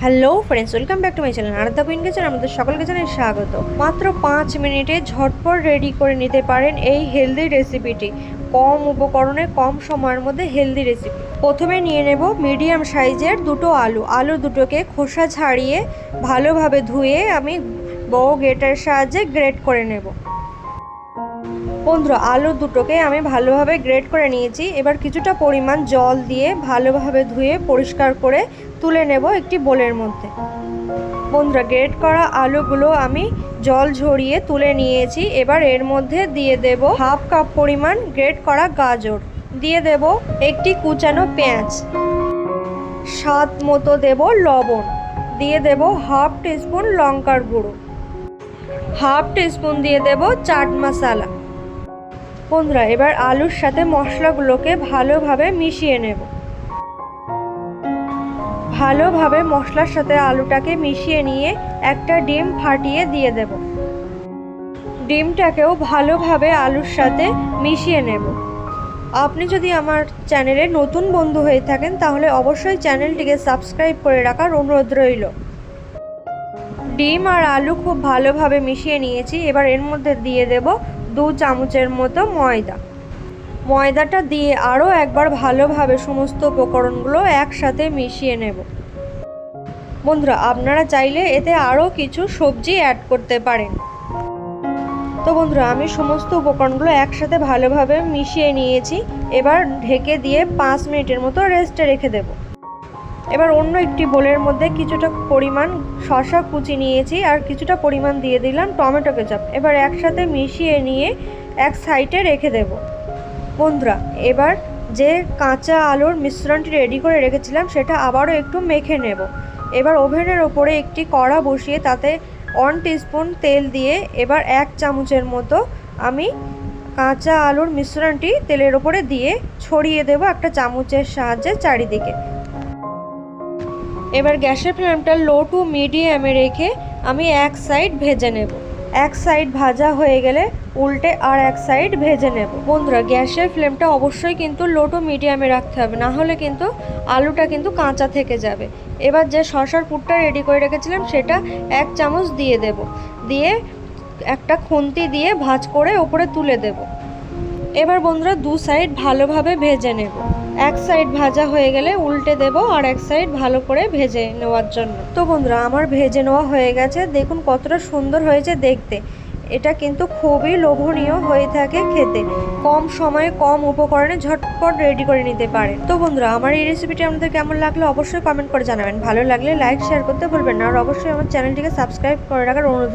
Hello friends welcome back to my channel Aradhya queen kitchen আমাদের সকলকে জানাই স্বাগত। মাত্র পাঁচ মিনিটে ঝটপট রেডি করে নিতে পারেন এই হেলদি রেসিপিটি কম উপকরণে, কম সময়ের মধ্যে হেলদি রেসিপি প্রথমে নিয়ে নেব মিডিয়াম সাইজের দুটো আলু। আলু দুটোকে খোসা ছাড়িয়ে ভালোভাবে ধুয়ে আমি বড় গ্রেটার সাহায্যে গ্রেট করে নেব। বন্ধুরা, আলু দুটোকে আমি ভালোভাবে গ্রেট করে নিয়েছি। এবার কিছুটা পরিমাণ জল দিয়ে ভালোভাবে ধুয়ে পরিষ্কার করে তুলে নেব একটি বোলের মধ্যে। বন্ধুরা, গ্রেট করা আলুগুলো আমি জল ঝরিয়ে তুলে নিয়েছি। এবার এর মধ্যে দিয়ে দেব হাফ কাপ পরিমাণ গ্রেট করা গাজর। দিয়ে দেব একটি কুচানো পেঁয়াজ। স্বাদ মতো দেব লবণ। দিয়ে দেব হাফ টিস্পুন লঙ্কার গুঁড়ো। হাফ টিস্পুন দিয়ে দেব চাট মশলা। বন্ধুরা, এবার আলুর সাথে মশলাগুলোকে ভালোভাবে মিশিয়ে নেব। ভালোভাবে মশলার সাথে আলুটাকে মিশিয়ে নিয়ে একটা ডিম ফাটিয়ে দিয়ে দেব। ডিমটাকেও ভালোভাবে আলুর সাথে মিশিয়ে নেব। আপনি যদি আমার চ্যানেলে নতুন বন্ধু হয়ে থাকেন, তাহলে অবশ্যই চ্যানেলটিকে সাবস্ক্রাইব করে রাখার অনুরোধ রইল। ডিম আর আলু খুব ভালোভাবে মিশিয়ে নিয়েছি। এবার এর মধ্যে দিয়ে দেব দু চামচের মতো ময়দা। ময়দাটা দিয়ে আরও একবার ভালোভাবে সমস্ত উপকরণগুলো একসাথে মিশিয়ে নেব। বন্ধুরা, আপনারা চাইলে এতে আরও কিছু সবজি অ্যাড করতে পারেন। তো বন্ধুরা, আমি সমস্ত উপকরণগুলো একসাথে ভালোভাবে মিশিয়ে নিয়েছি। এবার ঢেকে দিয়ে পাঁচ মিনিটের মতো রেস্টে রেখে দেবো। এবার অন্য একটি বোলের মধ্যে কিছুটা পরিমাণ শশা কুচি নিয়েছি আর কিছুটা পরিমাণ দিয়ে দিলাম টমেটো কেচাপ। এবার একসাথে মিশিয়ে নিয়ে এক সাইডে রেখে দেব। বন্ধুরা, এবার যে কাঁচা আলুর মিশ্রণটি রেডি করে রেখেছিলাম, সেটা আবারও একটু মেখে নেব। এবার ওভেনের ওপরে একটি কড়া বসিয়ে তাতে ওয়ান টিস্পুন তেল দিয়ে এবার এক চামচের মতো আমি কাঁচা আলুর মিশ্রণটি তেলের ওপরে দিয়ে ছড়িয়ে দেব একটা চামচের সাহায্যে চারিদিকে। এবার গ্যাসের ফ্লেমটা লো টু মিডিয়ামে রেখে আমি এক সাইড ভেজে নেব। এক সাইড ভাজা হয়ে গেলে উল্টে আর এক সাইড ভেজে নেব। বন্ধুরা, গ্যাসের ফ্লেমটা অবশ্যই কিন্তু লো টু মিডিয়ামে রাখতে হবে, না হলে কিন্তু আলুটা কিন্তু কাঁচা থেকে যাবে। এবার যে শশার পুরটা রেডি করে রেখেছিলাম, সেটা এক চামচ দিয়ে দেব। দিয়ে একটা খুন্তি দিয়ে ভাজ করে ওপরে তুলে দেব। এবার বন্ধুরা, দু সাইড ভালোভাবে ভেজে নেব। এক সাইড ভাজা হয়ে গেলে উল্টে দেব আর এক সাইড ভালো করে ভেজে নেওয়ার জন্য। তো বন্ধুরা, আমার ভেজে নেওয়া হয়ে গেছে। দেখুন কতটা সুন্দর হয়েছে দেখতে। এটা কিন্তু খুবই লোভনীয় হয়ে থাকে খেতে। কম সময়ে কম উপকরণে ঝটপট রেডি করে নিতে পারে। তো বন্ধুরা, আমার এই রেসিপিটি আপনাদের কেমন লাগল অবশ্যই কমেন্ট করে জানাবেন। ভালো লাগলে লাইক শেয়ার করতে ভুলবেন না। আর অবশ্যই আমার চ্যানেলটিকে সাবস্ক্রাইব করে রাখার অনুরোধ